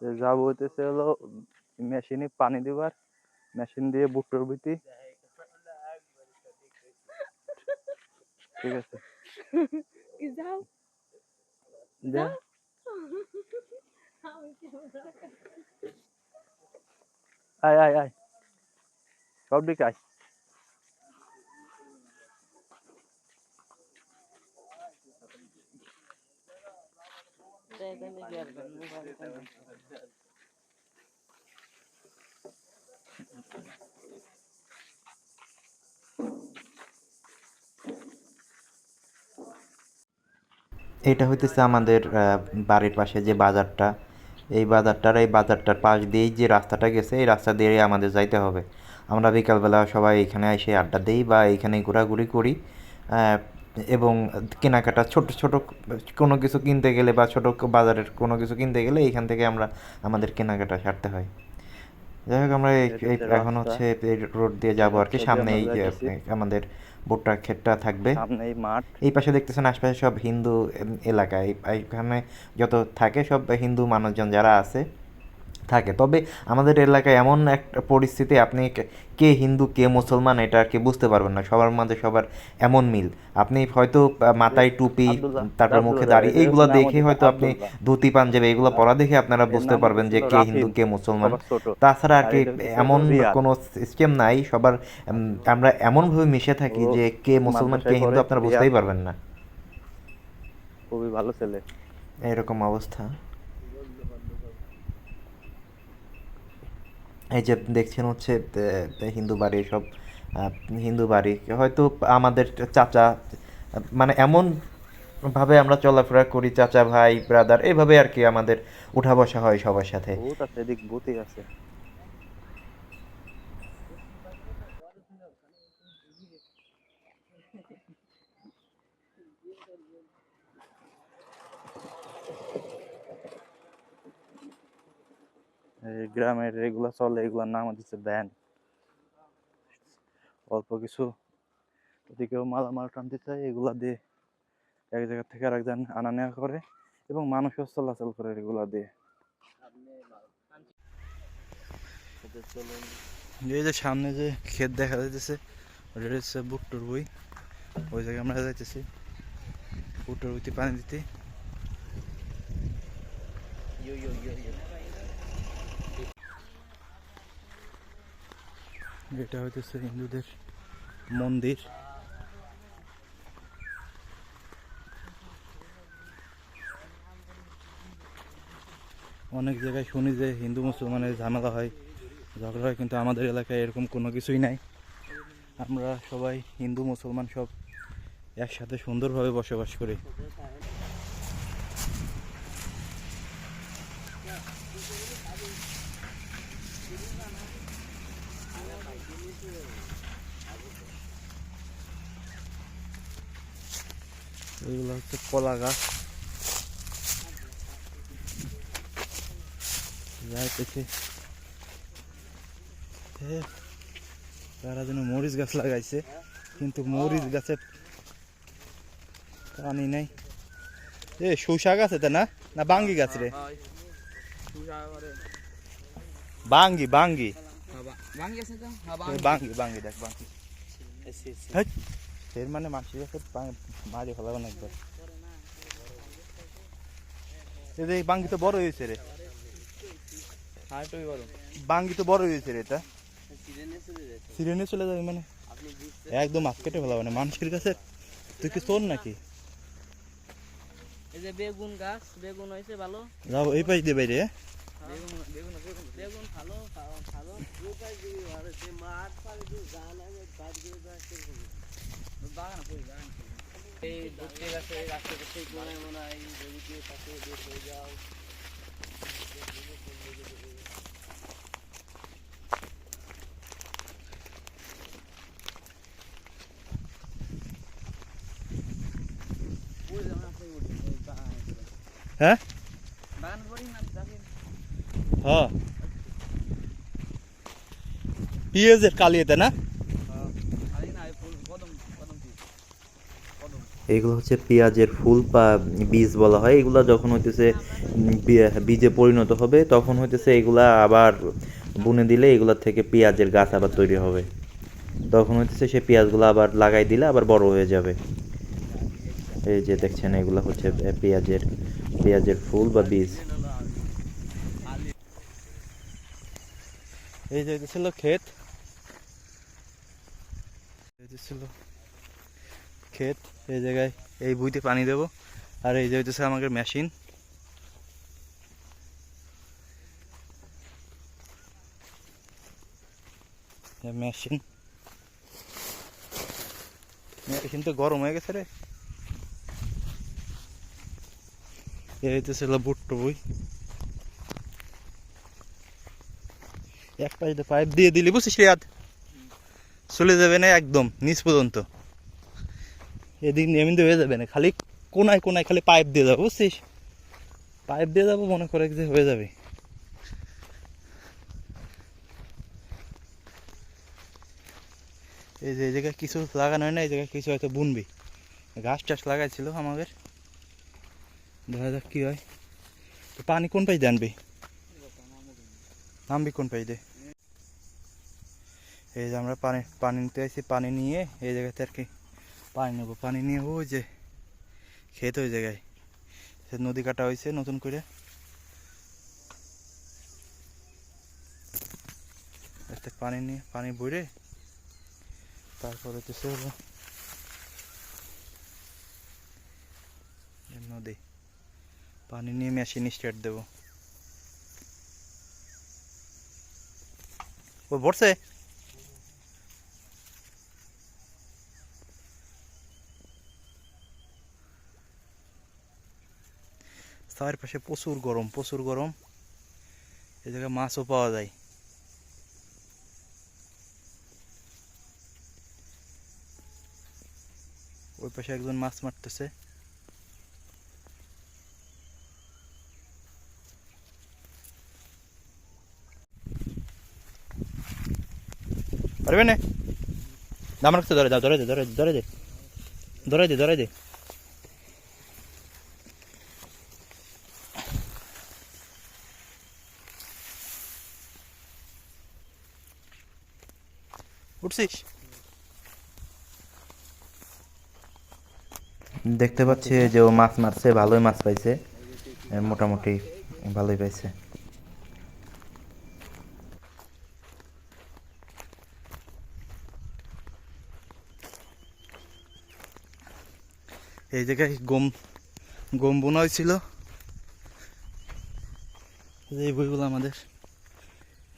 যে যাব হইতেছে হলো মেশিনে পানি দিবার মেশিন দিয়ে বুটোর ভিতি ঠিক আছে। যাও। যা। আয় আয় আয়। সব দিকে আয়। এটা হইতেছে আমাদের বাড়ির পাশে যে বাজারটা। এই বাজারটার এই বাজারটার পাশ দিয়েই যে রাস্তাটা গেছে, এই রাস্তা দিয়ে আমাদের যাইতে হবে। আমরা বিকালবেলা সবাই এখানে এসে আড্ডা দিই বা এখানে ঘোরাঘুরি করি। এবং কেনাকাটা ছোট ছোট কোনো কিছু কিনতে গেলে বা ছোট বাজারের কোনো কিছু কিনতে গেলে এইখান থেকে আমরা আমাদের কেনাকাটা সারতে হয়। যাই হোক আমরা এখন হচ্ছে এই রোড দিয়ে যাব আর কি। সামনে এই যে আমাদের ভুট্টা ক্ষেতটা থাকবে। এই মাঠ। এই পাশে দেখতেছেন আশপাশে সব হিন্দু এলাকা। এইখানে যত থাকে সব হিন্দু মানুষজন যারা আছে থাকে। তবে আমাদের এলাকায় এমন একটা পরিস্থিতি আপনি কে- হিন্দু কে মুসলমান এটা আর কি বুঝতে পারবেন না। সবার মাঝে সবার এমন মিল। আপনি হয়তো মাথায় টুপি তারপর মুখে আব্দুল্লাহ, দাড়ি এইগুলো দেখে হয়তো আপনি। ধুতি পাঞ্জাবি এগুলো পরা দেখে আপনারা বুঝতে পারবেন যে কে হিন্দু কে মুসলমান। তাছাড়া আর কি এমন কোনো সিস্টেম নাই সবার আমরা এমনভাবে মিশে থাকি যে কে মুসলমান কে হিন্দু আপনারা বুঝতেই পারবেন না। খুবই ভালো ছেলে। এরকম অবস্থা। এই যে দেখছেন হচ্ছে হিন্দু বাড়ি সব হিন্দু বাড়ি। হয়তো আমাদের চাচা মানে এমন ভাবে আমরা চলাফেরা করি, চাচা ভাই ব্রাদার এইভাবে আর কি আমাদের উঠা বসা হয় সবার সাথে এদিক ভূতই আছে এই গ্রামের এগুলা চলে, এগুলার নাম হচ্ছে ব্যান। অল্প কিছু যদি কেউ মালামাল টানতে চায়, এগুলা দিয়ে এক জায়গা থেকে আরেক জায়গা আনা নেওয়া করে এবং মানুষও চলাচল করে এগুলা দিয়ে। এই যে সামনে যে ক্ষেত দেখা যাইতেছে, ওটা হচ্ছে বুকটুর বই। ওই জায়গায় আমরা যাইতেছি। বুকটুর বইতে পানি দিতে। এটা হইতেছে হিন্দুদের মন্দির। অনেক জায়গায় শুনি যে হিন্দু মুসলমানের ঝামেলা হয়, ঝগড়া হয়, কিন্তু আমাদের এলাকায় এরকম কোনো কিছুই নাই। আমরা সবাই হিন্দু মুসলমান সব একসাথে সুন্দরভাবে বসবাস করি এগুলো হচ্ছে কলা গাছ। যাইতেছে তারা যেন মরিচ গাছ লাগাইছে কিন্তু মরিচ গাছের পানি নাই। এ শসা গাছ এটা না? না বাঙ্গি গাছ রে? বাঙ্গি বাঙ্গি। এ, বাঙ্গি। বাঙ্গি দেখ বাঙ্গি। এর মানে মাসি গাছের পা- মারি ফেলাবো না একবার এ দেখ বাঙ্গি তো বড় হয়েছে রে। বাঙ্গি তো বড় হয়েছে রে এটা। সিরেনে চলে যাবে মানে। একদম হাত কেটে ফেলা মানে মানুষের কাছে তুই কি তোর নাকি? এই যে বেগুন গাছ বেগুন হয়েছে ভালো। যাও এই পাশ দিয়ে বাইরে। হ্যাঁ? বেগুন বেগুন বেগুন বেগুন ভালো ভালো এই দুটি গাছে রাস্তা করতে মনে মনে হয় জমিতে পাশে বেশ হয়ে যাও। হ্যাঁ হ্যাঁ পেঁয়াজের কালি এটা না এইগুলো হচ্ছে পেঁয়াজের ফুল বা বীজ বলা হয়। এগুলো যখন হইতেছে বীজে পরিণত হবে, তখন হইতেছে এগুলা আবার বুনে দিলে এগুলোর থেকে পেঁয়াজের গাছ আবার তৈরি হবে। তখন হইতেছে সে পেঁয়াজগুলো আবার লাগাই দিলে আবার বড় হয়ে যাবে। এই যে দেখছেন, এগুলো হচ্ছে পেঁয়াজের পেঁয়াজের ফুল বা বীজ। এই যে ছিল ক্ষেত। ক্ষেত। এই জায়গায় এই বুইতে পানি দেবো। আর এই যে হইতেছে আমাদের মেশিন। মেশিন। মেশিন তো গরম হয়ে গেছে রে। এই হইতেছিল বুট্টো বই এক পাশ পাইপ দিয়ে দিলি, বুঝছিস রিয়াদ? চলে যাবে না একদম, নিচ পর্যন্ত। এদিক এমনি হয়ে যাবে না, খালি কোনায় কোনায় খালি পাইপ দিয়ে যাব, বুঝছিস? পাইপ দিয়ে যাব, মনে করে যে হয়ে যাবে। এই যে, এই জায়গায় কিছু লাগানো হয় না, এই জায়গায় কিছু হয়তো বুনবি। ঘাস টাস লাগাইছিল আমাদের। দেখা যাক কি হয়। তো পানি কোন দিয়ে আনবি? নামবি কোন পাশ দিয়ে এই যে আমরা পানি পানি নিতে আসি পানি নিয়ে এই জায়গাতে আর কি পানি নেব, পানি নিয়ে ওই যে খেত ওই জায়গায়। সে নদী কাটা হয়েছে নতুন করে। পানি নিয়ে, পানি বইরে তারপর হচ্ছে হলো নদী। পানি নিয়ে মেশিন স্টার্ট দেবো। ও ভরছে? চারপাশে প্রচুর গরম প্রচুর গরম। এ জায়গায় মাছও পাওয়া যায়। ওই পাশে একজন মাছ মারতেছে। পারবে না ধরে দাও, ধরে দে ধরে দে ধরে দে ধরে দে ধরে দে। উঠছিস দেখতে পাচ্ছি যে ও মাছ মারছে ভালোই মাছ পাইছে। মোটামুটি ভালোই পাইছে। এই জায়গায় গম গম বোনা হয়েছিল। এই এই বইগুলো আমাদের।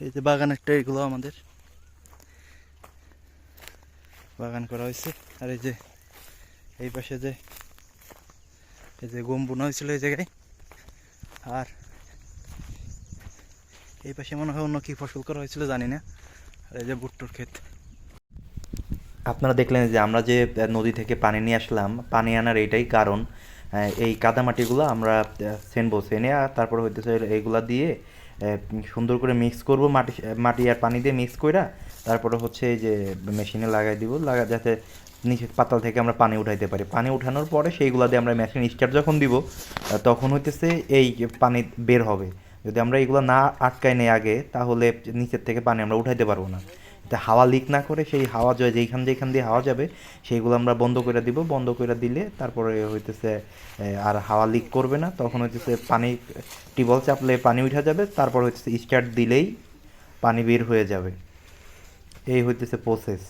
এই যে বাগানেরটা এগুলো আমাদের। বাগান করা হয়েছে। আর এই যে, এই পাশে যে, এই যে গম বোনা হয়েছিল এই জায়গায়। আর এই পাশে মনে হয় অন্য কি ফসল করা হয়েছিল জানি না। আর এই যে ভুট্টোর ক্ষেত। আপনারা দেখলেন যে আমরা যে নদী থেকে পানি নিয়ে আসলাম, পানি আনার এইটাই কারণ। এই কাদামাটিগুলো আমরা সেনবো, সেনে আর তারপরে হইতেছে এইগুলা দিয়ে সুন্দর করে মিক্স করব, মাটি মাটি আর পানি দিয়ে মিক্স করে তারপরে হচ্ছে এই যে মেশিনে লাগাই দিব, লাগা, যাতে নিচে পাতাল থেকে আমরা পানি উঠাইতে পারি। পানি উঠানোর পরে সেইগুলো দিয়ে আমরা মেশিন স্টার্ট যখন দিব তখন হইতেছে এই পানি বের হবে। যদি আমরা এগুলো না আটকাই নেই আগে, তাহলে নিচের থেকে পানি আমরা উঠাইতে পারব না। তা হাওয়া লিক না করে সেই হাওয়া যায় যেইখান যেইখান দিয়ে হাওয়া যাবে, সেইগুলো আমরা বন্ধ করে দিব। বন্ধ করে দিলে তারপরে হইতেছে আর হাওয়া লিক করবে না। তখন হইতেছে পানি টিবল চাপলে পানি উঠা যাবে। তারপর হইতেছে স্টার্ট দিলেই পানি বের হয়ে যাবে। এই হইতেছে প্রসেস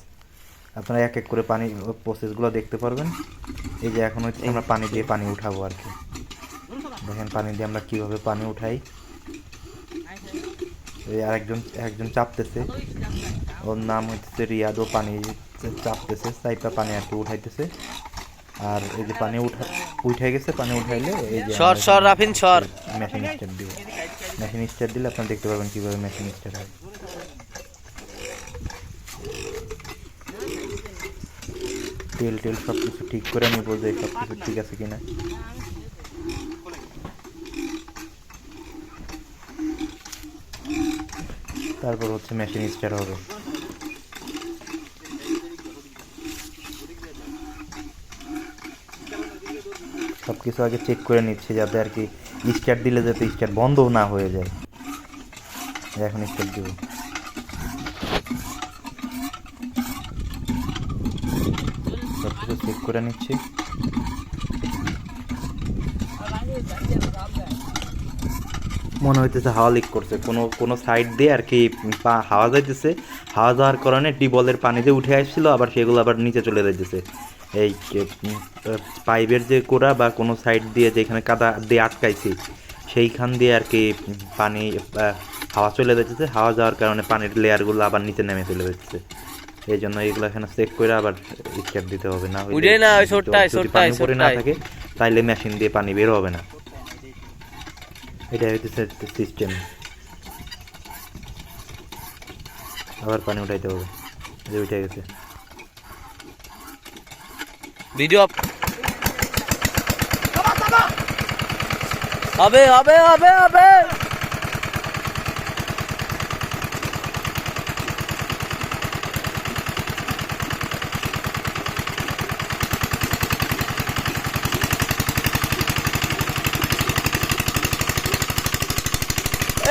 আপনারা এক এক করে পানি প্রসেসগুলো দেখতে পারবেন। এই যে এখন হচ্ছে আমরা পানি দিয়ে পানি উঠাবো আর কি। দেখেন পানি দিয়ে আমরা কীভাবে পানি উঠাই। এই আরেকজন একজন চাপতেছে। ওর নাম হচ্ছে রিয়াদ ও পানি চাপতেছে সাইডটা পানি আর কি উঠাইতেছে। আর এই যে পানি উঠা উঠে গেছে পানি উঠাইলে এই যে সর সর রাফিন সর। মেশিন স্টার্ট দিব মেশিন স্টার্ট দিলে আপনারা দেখতে পাবেন কীভাবে মেশিন স্টার্ট হয়। তেল টেল সব কিছু ঠিক করে নিব যে সব কিছু ঠিক আছে কিনা। তারপর হচ্ছে মেশিন স্টার্ট হবে। কিছু আগে চেক করে নিচ্ছি যাতে আর কি স্টার্ট দিলে যাতে স্টার্ট বন্ধ না হয়ে যায়। এখন স্টার্ট দেবো। সব কিছু চেক করে নিচ্ছি। মনে হইতেছে হাওয়া লিক করছে। কোনো কোনো সাইড দিয়ে আর কি হাওয়া যাইতেছে। হাওয়া যাওয়ার কারণে টিউবওয়েলের পানি যে উঠে আসছিল, আবার সেগুলো আবার নিচে চলে যাইতেছে। এই পাইপের যে কোড়া বা কোনো সাইড দিয়ে যেখানে কাদা দিয়ে আটকাইছি সেইখান দিয়ে আর কি পানি হাওয়া চলে যাইতেছে হাওয়া যাওয়ার কারণে পানির লেয়ারগুলো আবার নিচে নেমে চলে যাচ্ছে। এই জন্য এগুলো এখানে চেক করে আবার স্টেপ দিতে হবে। না উঠে না, ওই ছোটটাই, ছোটটাই, পড়ে না থাকে তাইলে মেশিন দিয়ে পানি বের হবে না। এটা হইতেছে সিস্টেম আবার পানি উঠাইতে হবে। যে উঠে গেছে। ভিডিও হবে হবে হবে হবে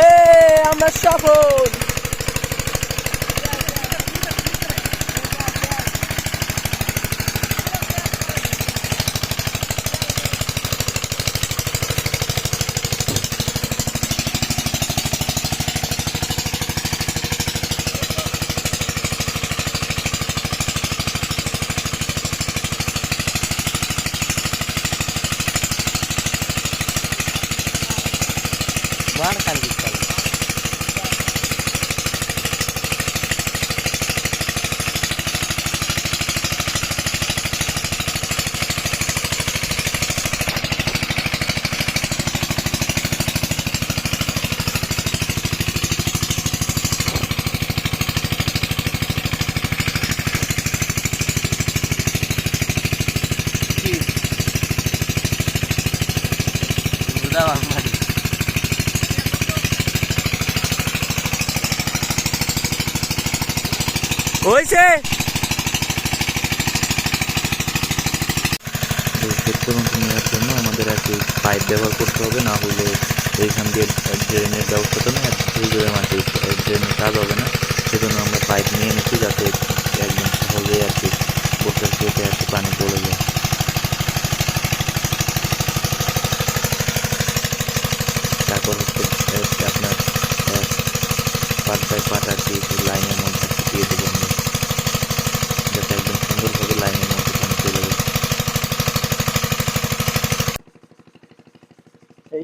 এই, আমরা সফল হয়েছে। পেট্রোল নেওয়ার জন্য আমাদের আর কি পাইপ ব্যবহার করতে হবে, না হলে এইখান দিয়ে ড্রেনের ব্যবস্থা তো নেই আর ভিজে মাটি ড্রেনের কাজ হবে না। সেজন্য আমরা পাইপ নিয়ে নিচ্ছি যাতে একদম সহজে আর কি বোটের কেটে আর কি পানি চলে যায়। তারপর হচ্ছে আপনার পাট বাই পাট আর কি লাইনের মধ্যে আর কি দিয়ে দেবো আমরা যাতে একদম সুন্দরভাবে লাইনের মধ্যে পানি চলে যায়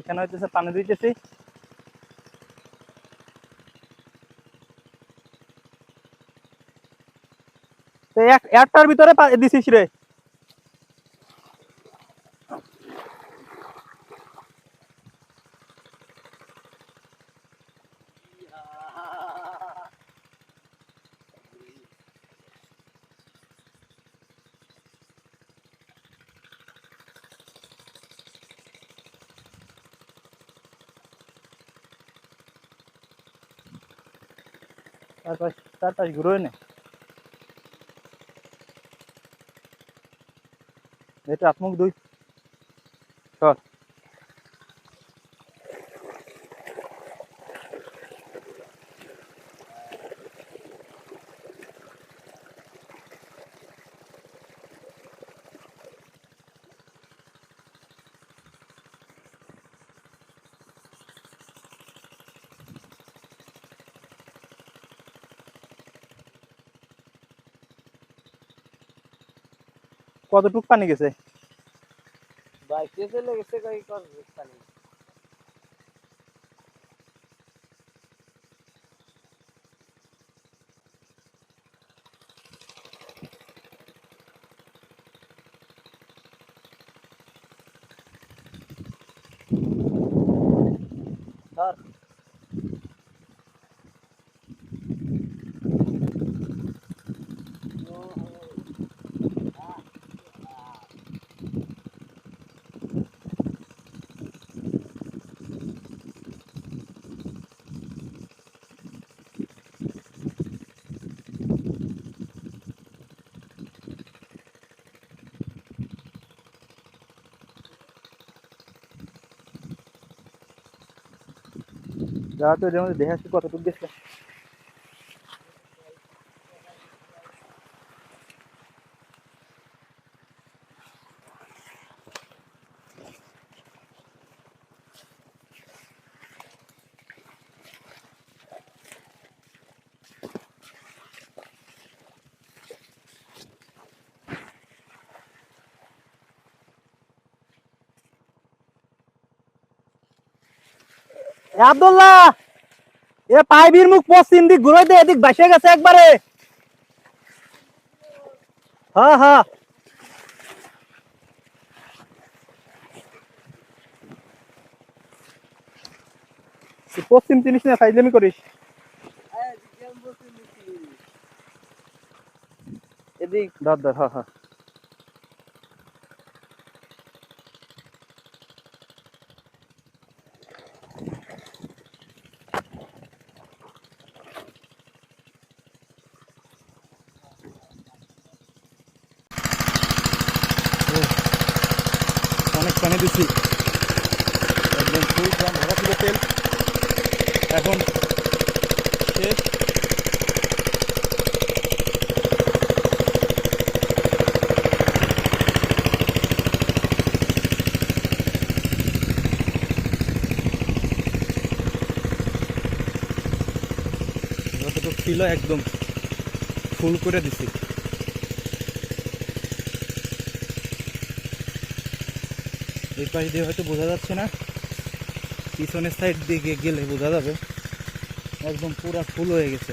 এইখানে হইতেছে? পানি দিতেছি। একটার ভিতরে দিছিস রে। তারপর চারটা ঘুরে নে। এটা হাত দুই চল কতটুক পানি গেছে? বাইকে চলে গেছে কই কর পানি যাওয়া তো এর মধ্যে আসি কতটুকু গেছে? আব্দুল্লাহ, এ পাইবির মুখ পশ্চিম দিক ঘুরে দে, এদিক বাসে গেছে একবারে। হ্যাঁ তুই পশ্চিম চিনিস না, ফাইজলামি করিস। এদিক ধর ধর হ্যাঁ হ্যাঁ ও, অনেক পানি দিছি একদম ফুল ড্রাম ভরা ছিল তেল এখন শেষ যতটুকু ছিল একদম ফুল করে দিছি। এই পাশ দিয়ে হয়তো বোঝা যাচ্ছে না। পিছনের সাইড দিকে গেলে বোঝা যাবে। একদম পুরা ফুল হয়ে গেছে।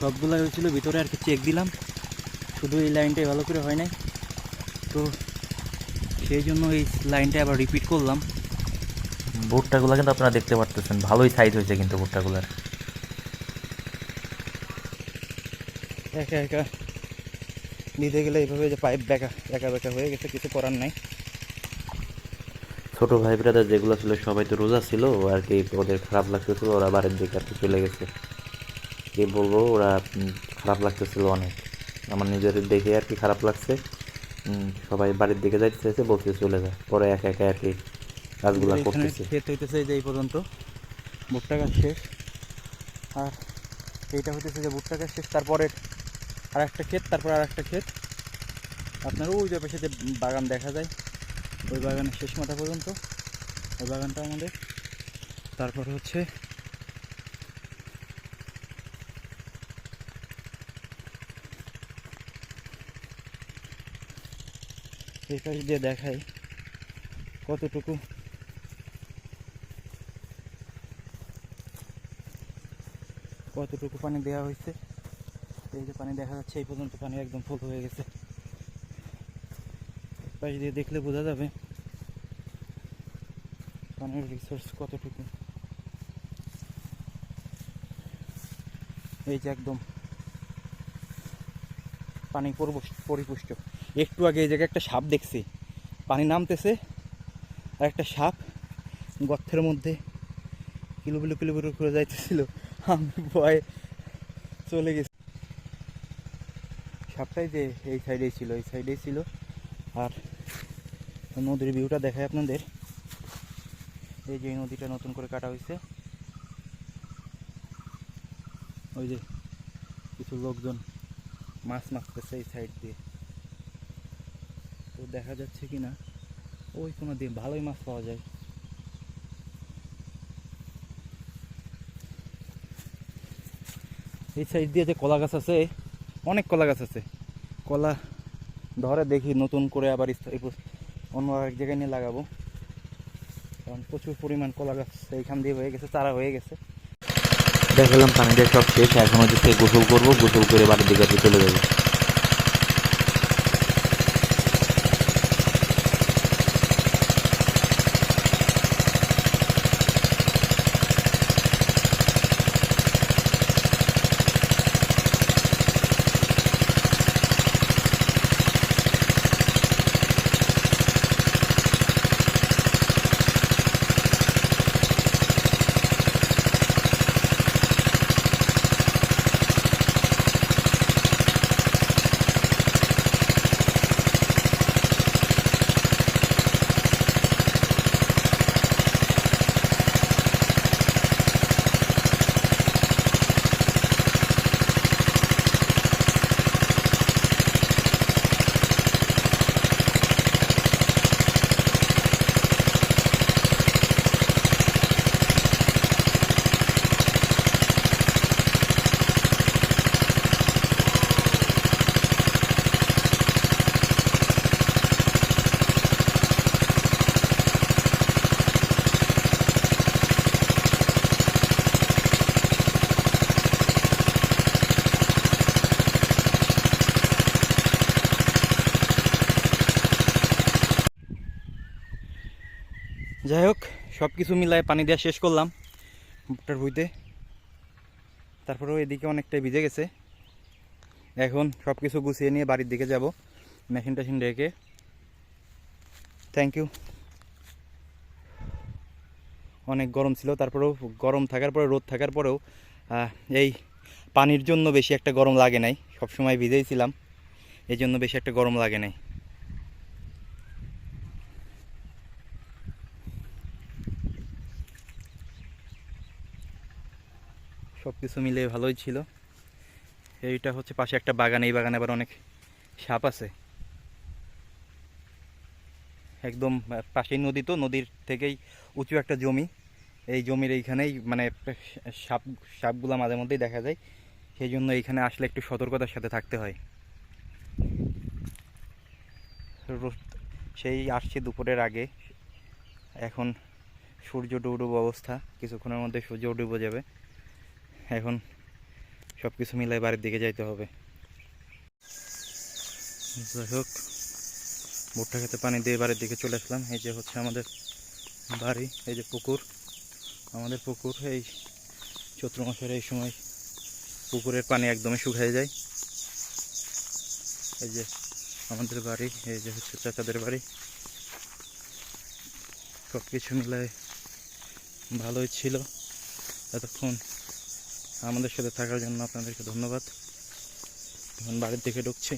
সবগুলো হয়েছিল ভিতরে আর কি চেক দিলাম। শুধু এই লাইনটাই ভালো করে হয় নাই। তো সেই জন্য এই লাইনটা আবার রিপিট করলাম। ভুট্টাগুলো কিন্তু আপনারা দেখতে পারতেছেন ভালোই সাইজ হয়েছে কিন্তু ভুট্টাগুলার। একা একা নিতে গেলে এইভাবে যে পাইপ বেঁকা একা বেঁকা হয়ে গেছে কিছু করার নাই। ছোট ভাই ব্রাদার যেগুলো ছিল সবাই তো রোজা ছিল আর কি ওদের খারাপ লাগতেছিল ওরা বাড়ির দিকে আর কি চলে গেছে। কি বলব ওরা খারাপ লাগতেছিল অনেক। আমার নিজের দেখে আর কি খারাপ লাগছে। সবাই বাড়ির দিকে যাইতে চাইছে বলতে চলে যায় পরে একা একা আর কি কাজগুলো করতেছে। ক্ষেত হইতেছে যে এই পর্যন্ত। ভুট্টা গাছ শেষ। আর এইটা হইতেছে যে ভুট্টা গাছ শেষ তারপরে আর একটা ক্ষেত তারপর আর একটা ক্ষেত। আপনার ওই যে পাশে যে বাগান দেখা যায় ওই বাগানের শেষ মাথা পর্যন্ত। ওই বাগানটা আমাদের। তারপর হচ্ছে এই পাশ দিয়ে দেখাই কতটুকু। কতটুকু পানি দেওয়া হয়েছে। এই যে পানি দেখা যাচ্ছে, এই পর্যন্ত পানি একদম ফুল হয়ে গেছে। পাশ দিয়ে দেখলে বোঝা যাবে পানির রিসোর্স কতটুকু। এই যে একদম পানি পরিপুষ্ট পরিপুষ্ট। একটু আগে এই জায়গায় একটা সাপ দেখছি। পানি নামতেছে, আর একটা সাপ গর্তের মধ্যে কিলোবিলো কিলোবিলো করে যাইতেছিল। আমি ভয়ে চলে গেছি। সাপটাই যে এই সাইডেই ছিল, এই সাইডেই ছিল। আর নদীর ভিউটা দেখায় আপনাদের। এই যে নদীটা নতুন করে কাটা হয়েছে ওই যে কিছু লোকজন মাছ মারতেছে এই সাইড দিয়ে। তো দেখা যাচ্ছে কি না, ওই কোনো দিয়ে ভালোই মাছ পাওয়া যায়। এই সাইড দিয়ে যে কলা গাছ আছে, অনেক কলা গাছ আছে। কলা ধরে দেখি নতুন করে আবার অন্য এক জায়গায় নিয়ে লাগাবো। কারণ প্রচুর পরিমাণ কলা গাছ এইখান দিয়ে হয়ে গেছে, চারা হয়ে গেছে। দেখালাম পানি দিয়ে সব শেষ, এখন হচ্ছে গোসল করব, গোসল করে বাড়ির দিকে চলে যাব। সব কিছু মিলায় পানি দেওয়া শেষ করলাম ভুট্টার ভুইতে। তারপরেও এদিকে অনেকটাই ভিজে গেছে। এখন সব কিছু গুছিয়ে নিয়ে বাড়ির দিকে যাব, মেশিন টেশিন রেখে। থ্যাংক ইউ অনেক গরম ছিল, তারপরেও গরম থাকার পরে, রোদ থাকার পরেও এই পানির জন্য বেশি একটা গরম লাগে নাই। সবসময় ভিজেই ছিলাম এই জন্য বেশি একটা গরম লাগে নাই। সব কিছু মিলে ভালোই ছিল। এইটা হচ্ছে পাশে একটা বাগান, এই বাগানে আবার অনেক সাপ আছে। একদম পাশেই নদী তো, নদীর থেকেই উঁচু একটা জমি। এই জমির এইখানেই মানে সাপ, সাপগুলো মাঝে মধ্যেই দেখা যায়। সেই জন্য এইখানে আসলে একটু সতর্কতার সাথে থাকতে হয়। সেই আসছে দুপুরের আগে। এখন সূর্য ডুবডুব অবস্থা। কিছুক্ষণের মধ্যে সূর্য ডুবে যাবে। এখন সব কিছু মিলাই বাড়ির দিকে যাইতে হবে। যাই হোক, ভুট্টা খেতে পানি দিয়ে বাড়ির দিকে চলে আসলাম। এই যে হচ্ছে আমাদের বাড়ি, এই যে পুকুর। আমাদের পুকুর, এই চৈত্র মাসের এই সময় পুকুরের পানি একদমই শুকিয়ে যায়। এই যে আমাদের বাড়ি, এই যে হচ্ছে চাচাদের বাড়ি। সব কিছু মিলায় ভালোই ছিল। এতক্ষণ আমাদের সাথে থাকার জন্য আপনাদেরকে ধন্যবাদ। এখন বাড়ির দিকে ঢুকছি।